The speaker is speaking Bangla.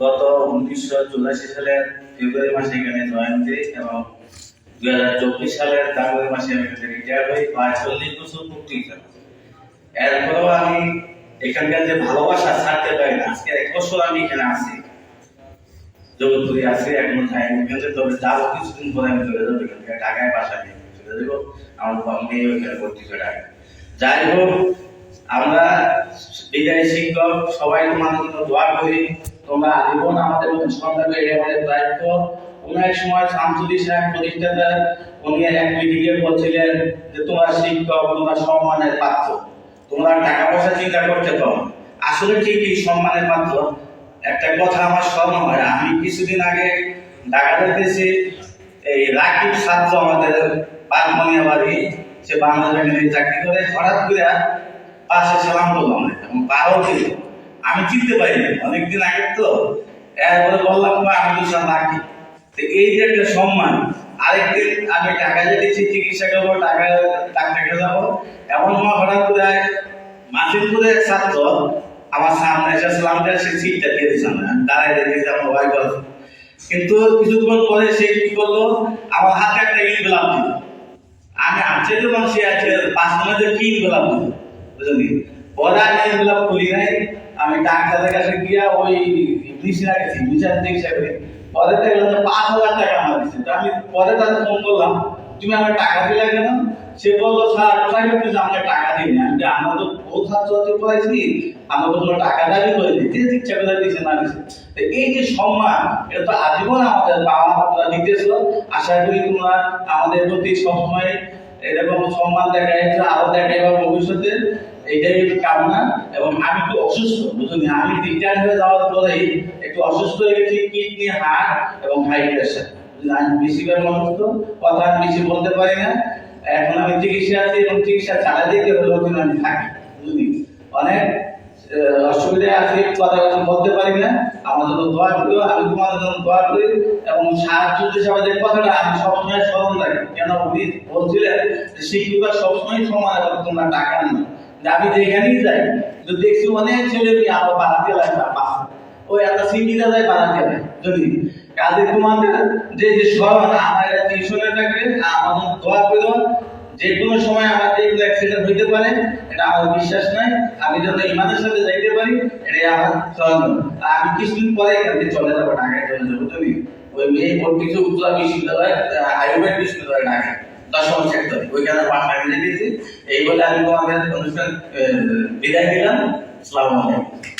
গত উনিশশো চুরাশি সালের ফেব্রুয়ারি মাসে এখানে জয়েন দিই এবং দুই হাজার চব্বিশ সালের জানুয়ারি মাসে আমি এখানে রিটায়ার হই প্রায় চল্লিশ বছর পূর্তি এরপরেও আমি এখানকার যে ভালোবাসা ছাড়তে পারি না, আজকে এক বছর আমি এখানে আছি। জগৎপুরে আছি, এখনও যাইনি কিন্তু তবে যাব কিছুদিন পরে আমি চলে যাব এখান ঢাকায় বাসা নিয়ে চলে যাব, আমার মেয়ে ওইখানে ভর্তি করে যাই হোক আমরা বিদায় শিক্ষক, সবাই তোমাদের জন্য দোয়া করি। তোমরা আজীবন আমাদের সন্তান এটা আমাদের দায়িত্ব। কোন এক সময় শামসুদ্দি সাহেব প্রতিষ্ঠাতা, উনি এক মিটিংয়ে বলছিলেন যে, তোমার শিক্ষক, তোমরা সম্মানের পাত্র। তোমরা টাকা পয়সা চিন্তা করতে পারো আসলে ঠিকই সম্মানের পাত্র। একটা কথা আমার স্মরণ হয়, আমি কিছুদিন আগে ঢাকা যেতেছি এই রাকিব ছাত্র আমাদের বাগমনিয়া বাড়ি সে বাংলাদেশ ব্যাংকে চাকরি করে। হঠাৎ করে পাশে সালাম করলাম এবং আমি চিনতে পারিনি অনেকদিন আগে তো। এরপরে বললাম "বা, আমি তো স্যার রাখি। তো এই যে একটা সম্মান আরেকদিন আমি টাকা যেতেছি চিকিৎসা করব টাকা ডাক্তারকে যাব। এমন সময় হঠাৎ করে মাসিমপুরের ছাত্র আমার সামনে এসে সালাম দেয় সে সিটটা দিয়ে দিচ্ছে আমি দাঁড়াই দেখেছি আমার ভাই বলে কিন্তু কিছুক্ষণ পরে সে কি করল আমার হাতে একটা ইট গোলাপ দিল। আমি আশ্চর্য মানুষ আছে পাঁচ মিনিটে কি গোলাপ দিল। বুঝলি? আমি এই গোলাপ খুলি নাই। আমি ডাক্তারের কাছে গিয়া ওই দিছি রাখছি, বিচার চিকিৎসা করে পরে দেখলাম পাঁচ হাজার টাকা আমার দিচ্ছে আমি পরে তাদের ফোন করলাম, তুমি আমার টাকা দিলে কেন? সে বলল, স্যার কোথায় কিন্তু আমাকে টাকা দিই আমি যে আমরা তো বহু ছাত্রছাত্রী পড়াইছি, আমরা তো কোনো টাকা দাবি করে যে ইচ্ছা করে দিচ্ছে না দিচ্ছে তো এই যে সম্মান, এটা তো আজীবন আমাদের বাবা মারা দিতেছ। আশা করি তোমরা আমাদের প্রতি সবসময় এরকম সম্মান দেখাইছে আরও দেখাইবা ভবিষ্যতে। এইটাই কামনা এবং আমি একটু অসুস্থ বুঝলি আমি রিটায়ার হয়ে যাওয়ার পরেই একটু অসুস্থ হয়ে গেছি কিডনি হার্ট এবং হাই প্রেশার আমি বেশিবার অসুস্থ কথা আমি বেশি বলতে পারি না। এখন আমি চিকিৎসা আছি এবং চিকিৎসা চালাই দিতে হলেও কিন্তু আমি থাকি বুঝলি? অনেক আহ, অসুবিধায় আছি কথা বলতে পারি না। আমাদের জন্য দোয়া করিও আমি তোমাদের জন্য দোয়া করি এবং সাহায্য হিসাবে যে কথাটা আমি সবসময় স্মরণ রাখি। কেন উনি বলছিলেন যে শিক্ষকরা সবসময় সমান এবং তোমরা টাকা নেই। আমি যেখানেই যাই তো দেখছি অনেক ছেলে মেয়ে আমার বাড়াতে লাগে না পাশে ওই একটা সিটিতে যায় বাড়াতে যায় যদি। কাজে তোমাদের যে যে স্মরণ আমার টিউশনে থাকবে আমাদের দোয়া করো যে কোনো সময় আমার এগুলো অ্যাক্সিডেন্ট হইতে পারে, এটা আমার বিশ্বাস নাই। আমি যেন ইমানের সাথে যাইতে পারি, এটাই আমার আর আমি কিছুদিন পরে এখান চলে যাব, ঢাকায় চলে যাব তুমি ওই মেয়ে হচ্ছে উত্তরা বিশ্ববিদ্যালয় আয়ুর্বেদ বিশ্ববিদ্যালয়, ঢাকায়। দশম সেক্টর ওইখানে পাঠ মিলে দিয়েছি এই বলে আমি তোমাদের অনুষ্ঠান বিদায় দিলাম আসসালামু আলাইকুম।